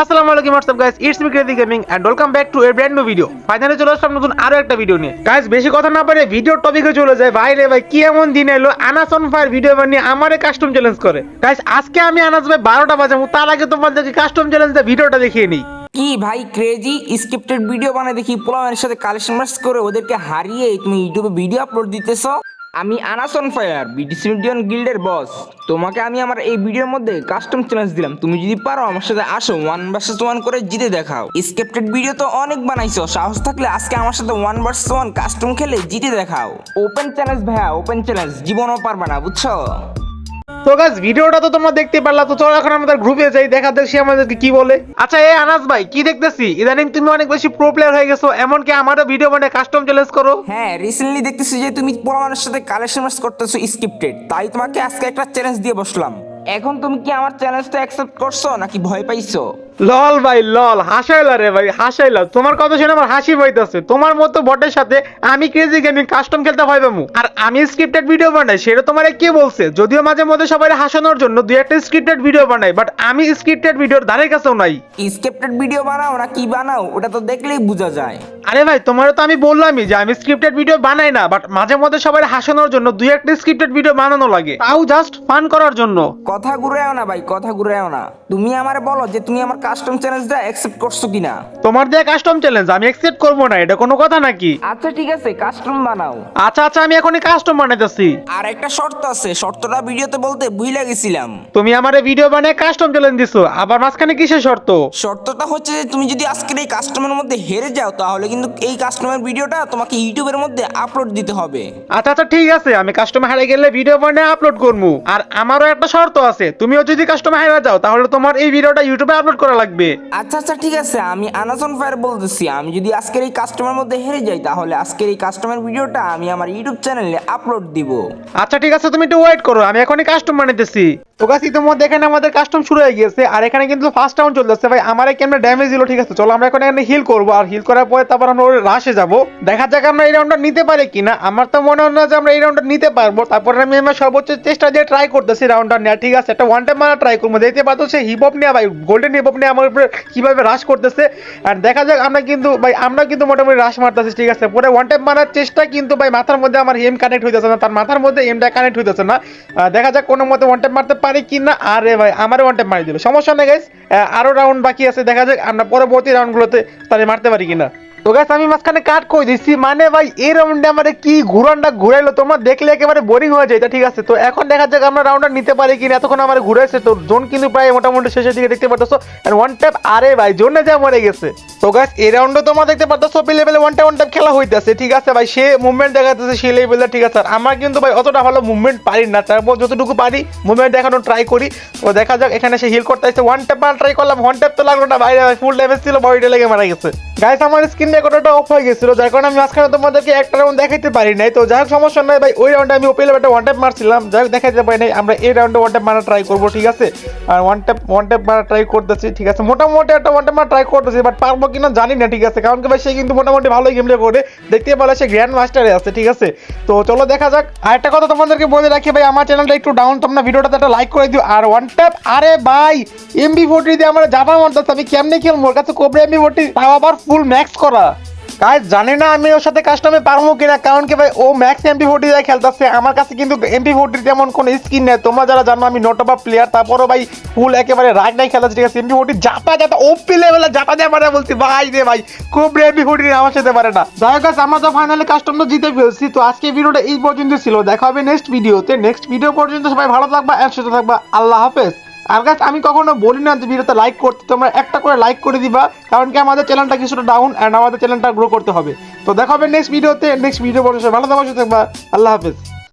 আসসালামু আলাইকুম what's up guys it's me crazy gaming and welcome back to a brand new video finally চলে আসলাম নতুন আরও একটা ভিডিও নিয়ে। গাইস বেশি কথা না পারে ভিডিওর টপিকে চলে যায় ভাই রে ভাই, কি এমন দিন এলো? আনাস অন ভিডিও বানিয়ে আমারে কাস্টম চ্যালেঞ্জ করে। গাইস আজকে আমি আনাস ভাই বারোটা বাজাবো, তার আগে তোমাদেরকে কাস্টম চ্যালেঞ্জ ভিডিওটা দেখিয়ে নিই। কি ভাই ক্রেজি স্ক্রিপ্টেড ভিডিও বানায় দেখি পোলামের সাথে কালেকশন করে ওদেরকে হারিয়ে তুমি ইউটিউবে ভিডিও আপলোড দিতেছ? আমি আনাসন ফায়ার বিটিসি মিডিয়ন গিল্ডের বস তোমাকে আমি আমার এই ভিডিওর মধ্যে কাস্টম চ্যালেঞ্জ দিলাম। তুমি যদি পারো, আমার সাথে আসো ওয়ান ভার্সেস ওয়ান করে জিতে দেখাও। স্ক্রিপ্টেড ভিডিও তো অনেক বানাইছো, সাহস থাকলে আজকে আমার সাথে ওয়ান ভার্সেস ওয়ান কাস্টম খেলে জিতে দেখাও। ওপেন চ্যালেঞ্জ ভাইয়া ওপেন চ্যালেঞ্জ জীবনও পারবে না, বুঝছ? তো গাইস ভিডিওটা তো তোমরা দেখতে পারলা, তো চলো এখন আমাদের গ্রুপে যাই দেখা সে আমাদেরকে কি বলে। আচ্ছা এ আনাস ভাই, কি দেখতেছি? ইদানিং তুমি অনেক বেশি প্রো প্লেয়ার হয়ে গেছো, এমনকি আমারও ভিডিও মানে কাস্টম চ্যালেঞ্জ করো। হ্যাঁ রিসেন্টলি দেখতেছি যে তুমি পোলামানের সাথে কালেকশন ম্যাচ করতেছো স্ক্রিপ্টেড তাই তোমাকে আজকে একটা চ্যালেঞ্জ দিয়ে বসলাম। এখন তুমি কি আমার চ্যালেঞ্জটা অ্যাকসেপ্ট করছ নাকি ভয় পাইছো? লল ভাই লল হাসাইলা রে ভাই হাসাইলা। তোমার কথা শুনে আমার হাসি পাইতেছে তোমার মতো বটের সাথে আমি ক্রেজি গেমিং কাস্টম খেলতে হয় বামু আর আমি স্ক্রিপ্টেড ভিডিও বানাই সেটা তোমারে কে বলছে? যদিও মাঝে মধ্যে সবাই হাসানোর জন্য দুই একটা স্ক্রিপ্টেড ভিডিও বানাই বাট আমি স্ক্রিপ্টেড ভিডিওর ধারে কাছেও নাই। স্ক্রিপ্টেড ভিডিও বানাও না কি বানাও ওটা তো দেখলেই বোঝা যায়। আরে ভাই তোমারও তো আমি বললামই যে আমি স্ক্রিপ্টেড ভিডিও বানাই না বাট মাঝে মধ্যে সবাই হাসানোর জন্য দুই একটা স্ক্রিপ্টেড ভিডিও বানানো লাগে। তাও জাস্ট ফান করার জন্য। কথা ঘুরাও না ভাই কথা ঘুরাও না। তুমি আমারে বলো যে তুমি আমার কাস্টম চ্যালেঞ্জটা অ্যাকসেপ্ট করছ কিনা? তোমার দেয়া কাস্টম চ্যালেঞ্জ আমি অ্যাকসেপ্ট করব না এটা কোনো কথা নাকি? আচ্ছা ঠিক আছে কাস্টম বানাও। আচ্ছা আচ্ছা আমি এখনই কাস্টম বানাইতেছি। আর একটা শর্ত আছে শর্তটা ভিডিওতে বলতে ভুলে গেছিলাম। তুমি আমারে ভিডিও বানিয়ে কাস্টম চ্যালেঞ্জ দিছো আবার মাঝখানে কিসের শর্ত? শর্তটা হচ্ছে যে তুমি যদি আজকের এই কাস্টমের মধ্যে হেরে যাও তাহলে কিন্তু এই কাস্টমার ভিডিওটা তোমাকে ইউটিউবের মধ্যে আপলোড দিতে হবে। আচ্ছা আচ্ছা ঠিক আছে আমি কাস্টমার হারিয়ে গেলে ভিডিও বানিয়ে আপলোড করব আর আমারও একটা শর্ত আছে তুমিও যদি কাস্টমার হারিয়ে যাও তাহলে তোমার এই ভিডিওটা ইউটিউবে আপলোড করা লাগবে। আচ্ছা আচ্ছা ঠিক আছে। আমি আনাজন ফায়ার বলতেছি আমি যদি আজকের এই কাস্টমার মধ্যে হেরে যাই তাহলে আজকের এই কাস্টমার ভিডিওটা আমি আমার ইউটিউব চ্যানেলে আপলোড দিব। আচ্ছা ঠিক আছে তুমি একটু ওয়েট করো আমি এখনই কাস্টমার বানাইতেছি তো গাছ ইতিমধ্যে এখানে আমাদের কাস্টম শুরু হয়ে গিয়েছে, আর এখানে কিন্তু ফার্স্ট রাউন্ড চলতেছে ভাই, আমার কেমন ড্যামেজ দিল? ঠিক আছে, চলো আমরা এখন এখানে হিল করব, আর হিল করার পরে তারপর আমরা রাশে যাব। দেখা যাক আমরা এই রাউন্ডটা নিতে পারি কিনা। আমার তো মনে হয় না যে আমরা এই রাউন্ডটা নিতে পারব। তারপরে আমি আমার সর্বোচ্চ চেষ্টা দিয়ে ট্রাই করতেছি রাউন্ডটা নেওয়া ঠিক আছে, একটা ওয়ান টাইম মারা ট্রাই করব। দেখতে পাচ্ছ সে হিপ হপ নেওয়া ভাই গোল্ডেন হিপ হপ নিয়ে আমার উপরে কীভাবে রাশ করতেছে। আর দেখা যাক আমরা কিন্তু, ভাই, আমরা কিন্তু মোটামুটি রাশ মারতেছি, ঠিক আছে। পরে ওয়ান টাইম মারার চেষ্টা কিন্তু, ভাই, মাথার মধ্যে আমার এম কানেক্ট হয়ে হইতেছে না, তার মাথার মধ্যে এমটা কানেক্ট হইতেছে না। দেখা যাক কোনো মতে ওয়ান টাইম মারতে পারি কি না? আরে ভাই, আমারও ওয়ান মারি দিল। সমস্যা নেই গাইস আরও রাউন্ড বাকি আছে, দেখা যাক আমরা পরবর্তী রাউন্ডগুলোতে তাহলে মারতে পারি কিনা। তো গাইস আমি মাঝখানে কাট করে দিচ্ছি মানে ভাই, এই রাউন্ডে আমাদের কি ঘুরানটা ঘুরাইলো? তোমরা দেখলে একেবারে বোরিং হয়ে যায় ঠিক আছে। তো, এখন দেখা যাক আমরা রাউন্ডটা নিতে পারি কিনা। এতক্ষণ আমার ঘুরাইছে, তো জোন কিন্তু প্রায় মোটামুটি শেষের দিকে দেখতে আর ওয়ান ট্যাপ আরে ভাই জোনে যা মরে গেছে। তো গাইস এই রাউন্ডে তোমরা দেখতে পাচ্ছ সব লেভেলে ওয়ান ট্যাপ ওয়ান খেলা হইতেছে, ঠিক আছে? ভাই, সে মুভমেন্ট দেখাতেছে সেই লেভেলে ঠিক আছে? আর আমার কিন্তু ভাই অতটা ভালো মুভমেন্ট পারি না তারপর যতটুকু পারি মুভমেন্ট দেখানো ট্রাই করি। তো দেখা যাক, এখানে সে হিল করতে আসছে ওয়ান ট্যাপ ট্রাই করলাম ওয়ান ট্যাপ তো লাগল না, বাইরে ফুল ড্যামেজ ছিল বডিটা লেগে মারা গেছে। গাইস আমার স্ক্রিন রেকর্ডারটা অফ হয়ে গেছিল, যার কারণে আমি মাঝখানে তোমাদেরকে একটা রাউন্ড দেখাইতে পারি নাই। তো যাই হোক, সমস্যা নাই ভাই, ওই রাউন্ডে আমি ওপেলে একটা ওয়ান ট্যাপ মারছিলাম। যাই হোক, দেখাইতে পারি নাই, আমরা এই রাউন্ডে ওয়ান ট্যাপ মারা ট্রাই করব, ঠিক আছে? আর ওয়ান ট্যাপ ওয়ান ট্যাপ মারা ট্রাই করতেছি, ঠিক আছে? মোটামুটি একটা ওয়ান ট্যাপ মারা ট্রাই করতেছি বাট পারব কিনা জানি না ঠিক আছে? কারণ কি ভাই, সে কিন্তু মোটামুটি ভালোই গেম প্লে করে দেখতে পেলে সে গ্র্যান্ড মাস্টারে আছে, ঠিক আছে? তো চলো দেখা যাক। আর একটা কথা তোমাদেরকে বলে রাখি ভাই, আমার চ্যানেলটা একটু ডাউন তোমরা ভিডিওটাতে একটা লাইক করে দিও। আর ওয়ান ট্যাপ আরে ভাই এমবি ফোর্টি দিয়ে আমরা যাবা মনে আমি কেমনে খেলব? কাছে কোবরা এমবি ফোর্টি তাও আবার ফুল ম্যাক্স করা। গাইজ জানি না আমি ওর সাথে কাস্টমে পারব কিনা, কারণ কি ভাই, ও ম্যাক্স এমপি ফোর্টি দিয়ে খেলতেছে। আমার কাছে কিন্তু এমপি ফোর্টির তেমন কোনো স্কিন নেই। তোমরা যারা জানো, আমি নোটবা প্লেয়ার তারপরও ভাই ফুল একেবারে রাগ নাই খেলাচ্ছে ঠিক আছে এমপি ফোর্টি জাপা জাপা ওপি লেভেলে জাপা দিয়ে পারে বলছি। ভাই রে ভাই, খুব এমপি ফোর্টি আমার সাথে পারে না। যাই হোক আমরা তো ফাইনালি কাস্টমটা জিতে ফেলছি। তো আজকে ভিডিওটা এই পর্যন্ত ছিল। দেখা হবে নেক্সট ভিডিওতে নেক্সট ভিডিও পর্যন্ত সবাই ভালো থাকবা এর সাথে থাকবা। আল্লাহ হাফেজ। আর আমি কখনো বলি না যে ভিডিওতে লাইক করতে, তোমরা একটা করে লাইক করে দিবা, কারণ কি আমাদের চ্যানেলটা কিছুটা ডাউন অ্যান্ড আমাদের চ্যানেলটা গ্রো করতে হবে। তো দেখা হবে নেক্সট ভিডিওতে নেক্সট ভিডিও পর্যন্ত ভালো থাকবা সুস্থ থাকবা, আল্লাহ হাফেজ।